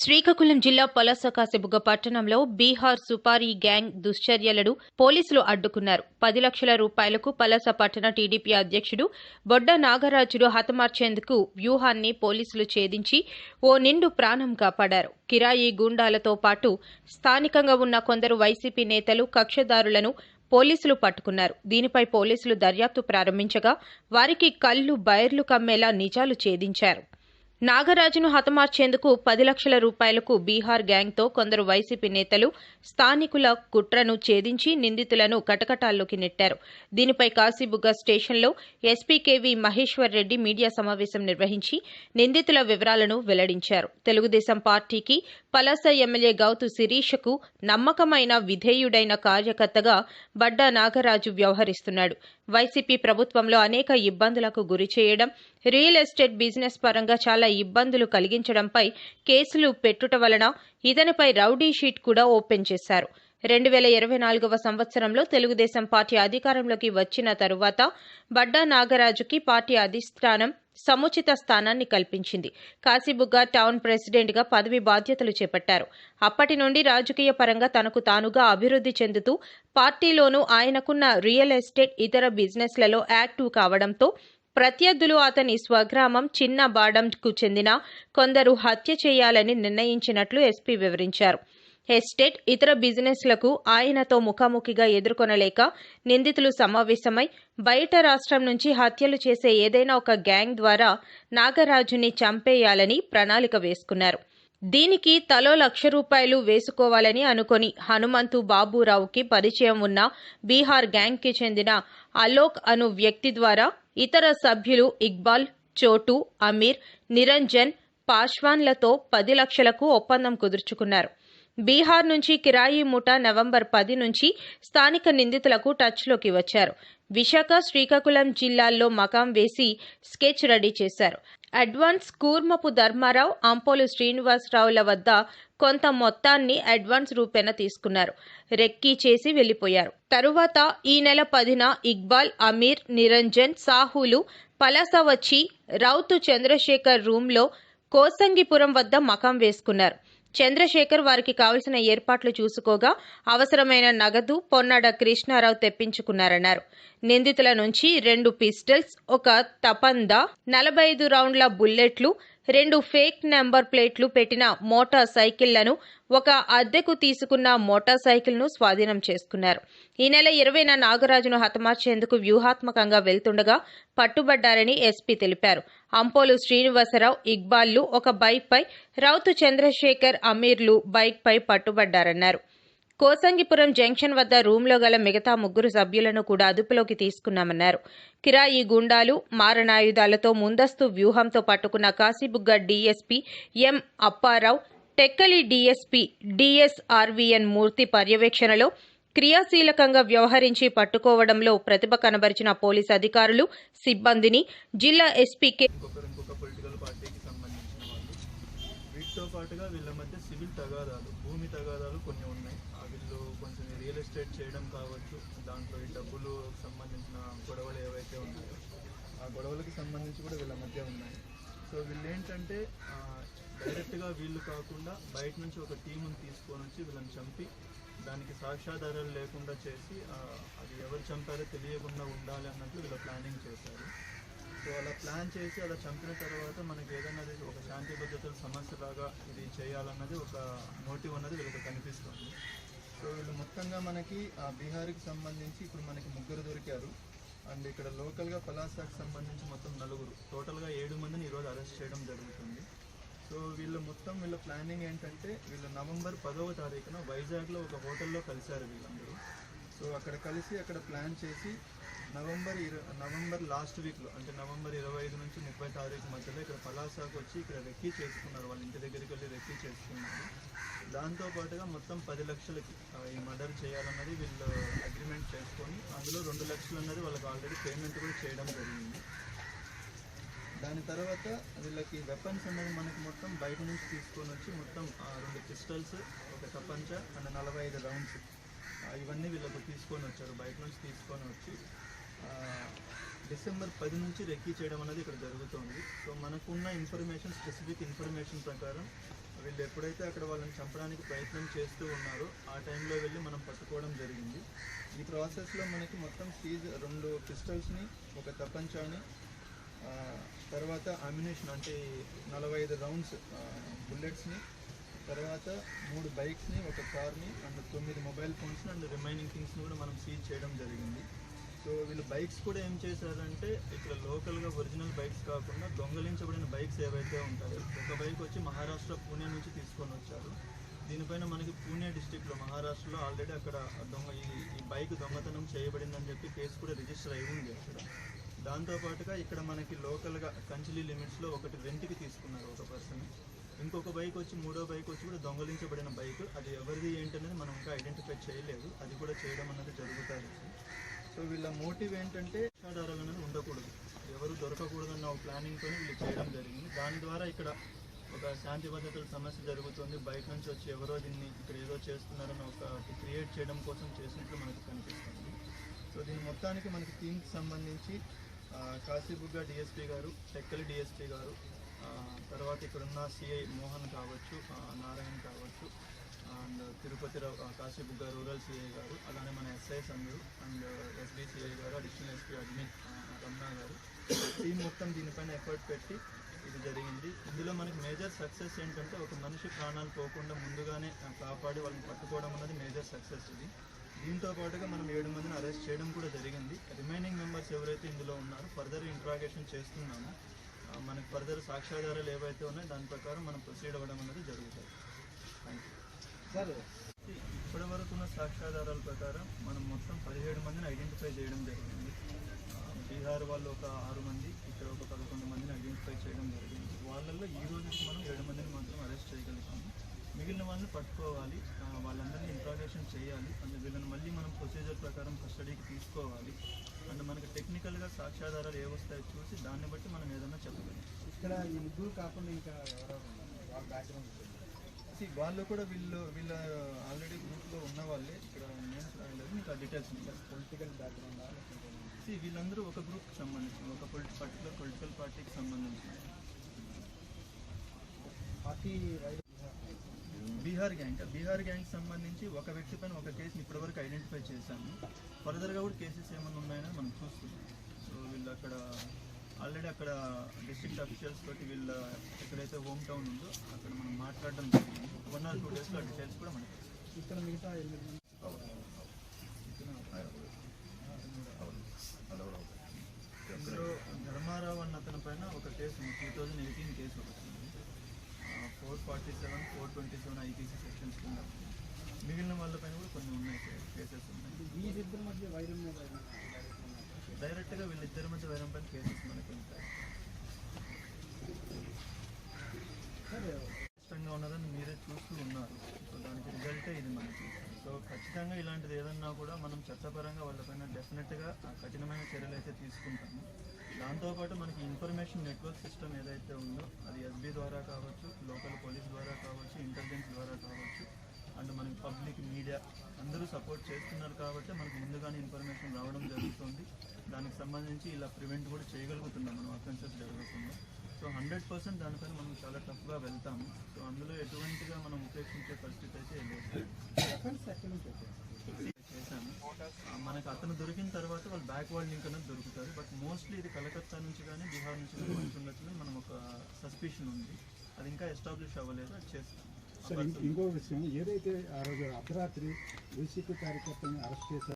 శ్రీకాకుళం జిల్లా పలసకాశిబుగ్గ పట్టణంలో బీహార్ సుపారీ గ్యాంగ్ దుశ్చర్యలను పోలీసులు అడ్డుకున్నారు. పది లక్షల రూపాయలకు పలాస పట్టణ టీడీపీ అధ్యక్షుడు బొడ్డ నాగరాజుడు హతమార్చేందుకు వ్యూహాన్ని పోలీసులు ఛేదించి ఓ నిండు ప్రాణం కాపాడారు. కిరాయి గూండాలతో పాటు స్థానికంగా ఉన్న కొందరు వైసీపీ నేతలు కక్షదారులను పోలీసులు పట్టుకున్నారు. దీనిపై పోలీసులు దర్యాప్తు ప్రారంభించగా వారికి కళ్ళు బైర్లు కమ్మేలా నిజాలు ఛేదించారు. నాగరాజును హతమార్చేందుకు పది లక్షల రూపాయలకు బీహార్ గ్యాంగ్తో కొందరు వైసీపీ నేతలు స్థానికుల కుట్రను ఛేదించి నిందితులను కటకటాల్లోకి నెట్టారు. దీనిపై కాశీబుగ్గ స్టేషన్లో ఎస్పీకేవీ మహేశ్వర్ రెడ్డి మీడియా సమావేశం నిర్వహించి నిందితుల వివరాలను వెల్లడించారు. తెలుగుదేశం పార్టీకి పలాస ఎమ్మెల్యే గౌతు శిరీషకు నమ్మకమైన విధేయుడైన కార్యకర్తగా బడ్డా నాగరాజు వ్యవహరిస్తున్నాడు. వైసీపీ ప్రభుత్వంలో అనేక ఇబ్బందులకు గురి చేయడం రియల్ ఎస్టేట్ బిజినెస్ పరంగా చాలా ఇబ్బందులు కలిగించడంపై కేసులు పెట్టుట వలన ఇతనిపై రౌడీ షీట్ కూడా ఓపెన్ చేశారు. రెండు వేల ఇరవై నాలుగవ సంవత్సరంలో తెలుగుదేశం పార్టీ అధికారంలోకి వచ్చిన తరువాత బడ్డా నాగరాజుకి పార్టీ అధిష్టానం సముచిత స్థానాన్ని కల్పించింది. కాశీబుగ్గ టౌన్ ప్రెసిడెంట్గా పదవి బాధ్యతలు చేపట్టారు. అప్పటి నుండి రాజకీయ పరంగా తనకు తానుగా అభివృద్ధి చెందుతూ పార్టీలోనూ ఆయనకున్న రియల్ ఎస్టేట్ ఇతర బిజినెస్లలో యాక్టివ్ కావడంతో ప్రత్యర్థులు అతని స్వగ్రామం చిన్న బాడంకు చెందిన కొందరు హత్య చేయాలని నిర్ణయించినట్లు ఎస్పీ వివరించారు. ఎస్టేట్ ఇతర బిజినెస్లకు ఆయనతో ముఖాముఖిగా ఎదుర్కొనలేక నిందితులు సమావేశమై బయట రాష్ట్రం నుంచి హత్యలు చేసే ఏదైనా ఒక గ్యాంగ్ ద్వారా నాగరాజుని చంపేయాలని ప్రణాళిక వేసుకున్నారు. దీనికి తలో లక్ష రూపాయలు వేసుకోవాలని అనుకొని హనుమంతు బాబురావుకి పరిచయం ఉన్న బీహార్ గ్యాంగ్కి చెందిన అలోక్ అను వ్యక్తి ద్వారా ఇతర సభ్యులు ఇక్బాల్ చోటు అమీర్ నిరంజన్ పాశ్వాన్లతో పది లక్షలకు ఒప్పందం కుదుర్చుకున్నారు. బీహార్ నుంచి కిరాయి ముఠా నవంబర్ పది నుంచి స్థానిక నిందితులకు టచ్లోకి వచ్చారు. విశాఖ శ్రీకాకుళం జిల్లాల్లో మకాం వేసి స్కెచ్ రెడీ చేశారు. అడ్వాన్స్ కూర్మపు ధర్మారావు అంపోలు శ్రీనివాసరావుల వద్ద కొంత మొత్తాన్ని అడ్వాన్స్ రూపేణ తీసుకున్నారు. రెక్కీ చేసి వెళ్ళిపోయారు తరువాత ఈ నెల పదిన ఇక్బాల్ అమీర్ నిరంజన్ సాహులు పలాస వచ్చి రౌతు చంద్రశేఖర్ రూంలో కోసంగిపురం వద్ద మకాం వేసుకున్నారు. చంద్రశేఖర్ వారికి కావలసిన ఏర్పాట్లు చూసుకోగా అవసరమైన నగదు పొన్నాడ కృష్ణారావు తెప్పించుకున్నారన్నారు. నిందితుల నుంచి రెండు పిస్టల్స్ ఒక తపందా నలభై ఐదు రౌండ్ల బుల్లెట్లు రెండు ఫేక్ నెంబర్ ప్లేట్లు పెట్టిన మోటార్ సైకిళ్ళను ఒక అద్దెకు తీసుకున్న మోటార్ సైకిల్ను స్వాధీనం చేసుకున్నారు. ఈ నెల ఇరవైన నాగరాజును హతమార్చేందుకు వ్యూహాత్మకంగా వెళ్తుండగా పట్టుబడ్డారని ఎస్పీ తెలిపారు. అంపోలు శ్రీనివాసరావు ఇక్బాల్లు ఒక బైక్పై రౌతు చంద్రశేఖర్ అమీర్లు బైక్పై పట్టుబడ్డారన్నారు. కోసంగిపురం జంక్షన్ వద్ద రూంలో గల మిగతా ముగ్గురు సభ్యులను కూడా అదుపులోకి తీసుకున్నామన్నారు. కిరాయి గుండాలు మారణాయుధాలతో ముందస్తు వ్యూహంతో పట్టుకున్న Kasibugga DSP M Apparao Tekkali DSP డిఎస్ఆర్వీఎన్ Murthy పర్యవేక్షణలో క్రియాశీలకంగా వ్యవహరించి పట్టుకోవడంలో ప్రతిభ కనబరిచిన పోలీసు అధికారులు సిబ్బందిని జిల్లా ఎస్పీ కె వీటితో పాటుగా వీళ్ళ మధ్య సివిల్ తగాదాలు భూమి తగాదాలు కొన్ని ఉన్నాయి. రియల్ ఎస్టేట్ చేయడం కావచ్చు దాంట్లో ఈ డబ్బులు సంబంధించిన గొడవలు ఏవైతే ఉన్నాయో ఆ గొడవలకు సంబంధించి కూడా వీళ్ళ మధ్య ఉన్నాయి. సో వీళ్ళు ఏంటంటే డైరెక్ట్గా వీళ్ళు కాకుండా బయట నుంచి ఒక టీముని తీసుకొని వచ్చి వీళ్ళని చంపి దానికి సాక్ష్యాధారాలు లేకుండా చేసి అది ఎవరు చంపారో తెలియకుండా ఉండాలి అన్నట్టు వీళ్ళు ప్లానింగ్ చేశారు. సో అలా ప్లాన్ చేసి అలా చంపిన తర్వాత మనకి ఏదైనా ఒక శాంతి భద్రతల సమస్య లాగా ఇది చేయాలన్నది ఒక మోటివ్ అన్నది వీళ్ళకి కనిపిస్తుంది. సో వీళ్ళు మొత్తంగా మనకి ఆ బీహార్కి సంబంధించి ఇప్పుడు మనకి ముగ్గురు దొరికారు. అండ్ ఇక్కడ లోకల్గా పలాసాకి సంబంధించి మొత్తం నలుగురు. టోటల్గా ఏడు మందిని ఈరోజు అరెస్ట్ చేయడం జరుగుతుంది. సో వీళ్ళు మొత్తం వీళ్ళ ప్లానింగ్ ఏంటంటే వీళ్ళు నవంబర్ పదవ తారీఖున వైజాగ్లో ఒక హోటల్లో కలిశారు వీళ్ళందరూ. సో అక్కడ కలిసి అక్కడ ప్లాన్ చేసి నవంబర్ ఇరవై నవంబర్ లాస్ట్ వీక్లో అంటే నవంబర్ ఇరవై ఐదు నుంచి ముప్పై తారీఖు మధ్యలో ఇక్కడ పలాసాకు వచ్చి ఇక్కడ రెక్కీ చేసుకున్నారు. వాళ్ళ ఇంటి దగ్గరికి వెళ్ళి రెక్కీ చేసుకున్నారు. దాంతో పాటుగా మొత్తం పది లక్షలకి ఈ మర్డర్ చేయాలన్నది వీళ్ళు అగ్రిమెంట్ చేసుకొని అందులో రెండు లక్షలు అన్నది వాళ్ళకి ఆల్రెడీ పేమెంట్ కూడా చేయడం జరిగింది. దాని తర్వాత వీళ్ళకి వెపన్స్ అనేది మనకి మొత్తం బయట నుంచి తీసుకొని వచ్చి మొత్తం రెండు పిస్టల్స్ ఒక తపంచ అండ్ నలభై ఐదు రౌండ్స్ ఇవన్నీ వీళ్ళకు తీసుకొని వచ్చారు. బయట నుంచి తీసుకొని వచ్చి డిసెంబర్ పది నుంచి రెక్కీ చేయడం అనేది ఇక్కడ జరుగుతుంది. సో మనకున్న ఇన్ఫర్మేషన్ స్పెసిఫిక్ ఇన్ఫర్మేషన్ ప్రకారం వీళ్ళు ఎప్పుడైతే అక్కడ వాళ్ళని చంపడానికి ప్రయత్నం చేస్తూ ఉన్నారో ఆ టైంలో వెళ్ళి మనం పట్టుకోవడం జరిగింది. ఈ ప్రాసెస్లో మనకి మొత్తం సీజ్ రెండు పిస్టల్స్ని ఒక తపంచాని తర్వాత అమ్యునేషన్ అంటే నలభై ఐదు రౌండ్స్ బుల్లెట్స్ని తర్వాత మూడు బైక్స్ని ఒక కార్ని అండ్ తొమ్మిది మొబైల్ ఫోన్స్ని అండ్ రిమైనింగ్ థింగ్స్ని కూడా మనం సీజ్ చేయడం జరిగింది. సో వీళ్ళు బైక్స్ కూడా ఏం చేశారంటే ఇక్కడ లోకల్గా ఒరిజినల్ బైక్స్ కాకుండా దొంగలించబడిన బైక్స్ ఏవైతే ఉంటాయో ఒక బైక్ వచ్చి మహారాష్ట్ర పూణే నుంచి తీసుకొని వచ్చారు. దీనిపైన మనకి పూణే డిస్టిక్లో మహారాష్ట్రలో ఆల్రెడీ అక్కడ దొంగ ఈ ఈ బైక్ దొంగతనం చేయబడిందని చెప్పి కేసు కూడా రిజిస్టర్ అయి ఉంది అక్కడ. దాంతోపాటుగా ఇక్కడ మనకి లోకల్గా కంచిలి లిమిట్స్లో ఒకటి రెంట్కి తీసుకున్నారు ఒక పర్సన్. ఇంకొక బైక్ వచ్చి మూడో బైక్ వచ్చి కూడా దొంగలించబడిన బైక్. అది ఎవరిది ఏంటనేది మనం ఇంకా ఐడెంటిఫై చేయలేదు. అది కూడా చేయడం అన్నది జరుగుతుంది సో వీళ్ళ మోటివ్ ఏంటంటే ఆధారాలు అనేది ఉండకూడదు. ఎవరు దొరకకూడదన్న ఒక ప్లానింగ్తో వీళ్ళు చేయడం జరిగింది. దాని ద్వారా ఇక్కడ ఒక శాంతి భద్రతల సమస్య జరుగుతుంది. బయట నుంచి వచ్చి ఎవరో దీన్ని ఇక్కడ ఏదో చేస్తున్నారని ఒక క్రియేట్ చేయడం కోసం చేసినట్లు మనకు కనిపిస్తుంది. సో దీని మొత్తానికి మనకి థీమ్కి సంబంధించి కాశీబుగ్గ డిఎస్పీ గారు చెక్కలి డిఎస్పీ గారు తర్వాత ఇక్కడ ఉన్న సిఐ మోహన్ కావచ్చు ఆ, నారాయణ్ కావచ్చు అండ్ తిరుపతి రావు గారు రూరల్ సిఐ గారు అలానే మన ఎస్ఐఎస్ అందరూ అండ్ ఎస్బీ సిఐ గారు అడిషనల్ ఎస్పీ అడ్మిన్ రమణ గారు. టీం మొత్తం దీనిపైన ఎఫర్ట్ పెట్టి ఇది జరిగింది. ఇందులో మనకి మేజర్ సక్సెస్ ఏంటంటే ఒక మనిషి ప్రాణాలు పోకుండా ముందుగానే కాపాడి వాళ్ళని పట్టుకోవడం అన్నది మేజర్ సక్సెస్ ఇది. దీంతో పాటుగా మనం ఏడు మందిని అరెస్ట్ చేయడం కూడా జరిగింది. రిమైనింగ్ మెంబర్స్ ఎవరైతే ఇందులో ఉన్నారో ఫర్దర్ ఇంట్రాగేషన్ చేస్తున్నాము. మనకి ఫర్దర్ సాక్ష్యాధారాలు ఏవైతే ఉన్నాయో దాని ప్రకారం మనం ప్రొసీడ్ అవ్వడం అనేది జరుగుతుంది. ఇప్పటి వరకు ఉన్న సాక్ష్యాధారాల ప్రకారం మనం మొత్తం పదిహేడు మందిని ఐడెంటిఫై చేయడం జరిగింది. బీహార్ వాళ్ళు ఒక ఆరు మంది ఇక్కడ ఒక పదకొండు మందిని ఐడెంటిఫై చేయడం జరిగింది. వాళ్ళల్లో ఈ రోజుకి మనం ఏడు మందిని మాత్రం అరెస్ట్ చేయగలుగుతాము. మిగిలిన వాళ్ళని పట్టుకోవాలి వాళ్ళందరినీ ఇంట్రాగేషన్ చేయాలి అండ్ వీళ్ళని మళ్ళీ మనం ప్రొసీజర్ ప్రకారం కస్టడీకి తీసుకోవాలి. అండ్ మనకి టెక్నికల్గా సాక్ష్యాధారాలు ఏ వస్తాయో చూసి దాన్ని బట్టి మనం ఏదైనా చెప్పగలం. ఇక్కడ ఈ ముగ్గురు కాకుండా ఇంకా బ్యాక్గ్రౌండ్ See, వాళ్ళు కూడా వీళ్ళు వీళ్ళ ఆల్రెడీ గ్రూప్లో ఉన్న వాళ్ళే. ఇక్కడ నేమ్స్ రాయలేదు. మీకు ఆ డీటెయిల్స్ ఉంటాయి పొలిటికల్ బ్యాక్గ్రౌండ్ సి వీళ్ళందరూ ఒక గ్రూప్కి సంబంధించిన ఒక పొలిటి పర్టికులర్ పొలిటికల్ పార్టీకి సంబంధించిన. Party Bihar gang Bihar gang సంబంధించి ఒక వ్యక్తి పైన ఒక కేసుని ఇప్పటివరకు ఐడెంటిఫై చేశాము. ఫర్దర్గా కూడా కేసెస్ ఏమైనా ఉన్నాయని మనం చూస్తున్నాం. సో వీళ్ళు అక్కడ ఆల్రెడీ అక్కడ డిస్ట్రిక్ట్ అఫీషియల్స్ తోటి వీళ్ళ ఎక్కడైతే హోమ్ టౌన్ ఉందో అక్కడ మనం మాట్లాడడం జరిగింది. వన్ ఆర్ టూ డేస్లో డీటెయిల్స్ కూడా మనకి ఇక్కడ మిగతా ఇందులో ధర్మారావు అన్న అతని పైన ఒక కేసు ఉంది. టూ థౌజండ్ ఎయిటీన్ కేసు ఒకటి four forty seven four twenty seven IPC sections కింద. మిగిలిన వాళ్ళపైన కూడా కొన్ని ఉన్నాయి కేసెస్ ఉన్నాయి. వీరిద్దరి మధ్య వైరం డైరెక్ట్గా వీళ్ళిద్దరి మధ్య వైరం పైన కేసెస్ మనకి ఉంటాయి. సరే కష్టంగా ఉన్నదని మీరే చూస్తూ ఉన్నారు. సో దానికి రిజల్టే ఇది మనకి. సో ఖచ్చితంగా ఇలాంటిది ఏదన్నా కూడా మనం చట్టపరంగా వాళ్ళపైన డెఫినెట్గా కఠినమైన చర్యలు అయితే తీసుకుంటాము. దాంతోపాటు మనకి ఇన్ఫర్మేషన్ నెట్వర్క్ సిస్టమ్ ఏదైతే ఉందో అది ఎస్బీ ద్వారా కావచ్చు లోకల్ పోలీస్ ద్వారా కావచ్చు ఇంటెలిజెన్స్ ద్వారా కావచ్చు అండ్ మనకి పబ్లిక్ మీడియా అందరూ సపోర్ట్ చేస్తున్నారు కాబట్టి మనకు ముందుగానే ఇన్ఫర్మేషన్ రావడం జరుగుతుంది. దానికి సంబంధించి ఇలా ప్రివెంట్ కూడా చేయగలుగుతున్నాం మనం అఫెన్సెస్ జరగకుండా. సో హండ్రెడ్ పర్సెంట్ దానిపైన మనం చాలా టఫ్గా వెళ్తాము. సో అందులో ఎటువంటిగా మనం ఉపేక్షించే పరిస్థితి అయితే చేశాను. మనకు అతను దొరికిన తర్వాత వాళ్ళు బ్యాక్ వార్డ్ లింక్ అనేది దొరుకుతారు. బట్ మోస్ట్లీ ఇది కలకత్తా నుంచి కానీ బీహార్ నుంచి కానీ వచ్చి ఉండొచ్చు. మనం ఒక సస్పిషన్ ఉంది. అది ఇంకా ఎస్టాబ్లిష్ అవ్వలేదు. అది చేస్తాం. సార్ ఇంకో విషయం. ఏదైతే ఆ రోజు అర్ధరాత్రి వైసీపీ కార్యకర్తల్ని అరెస్ట్ చేశారు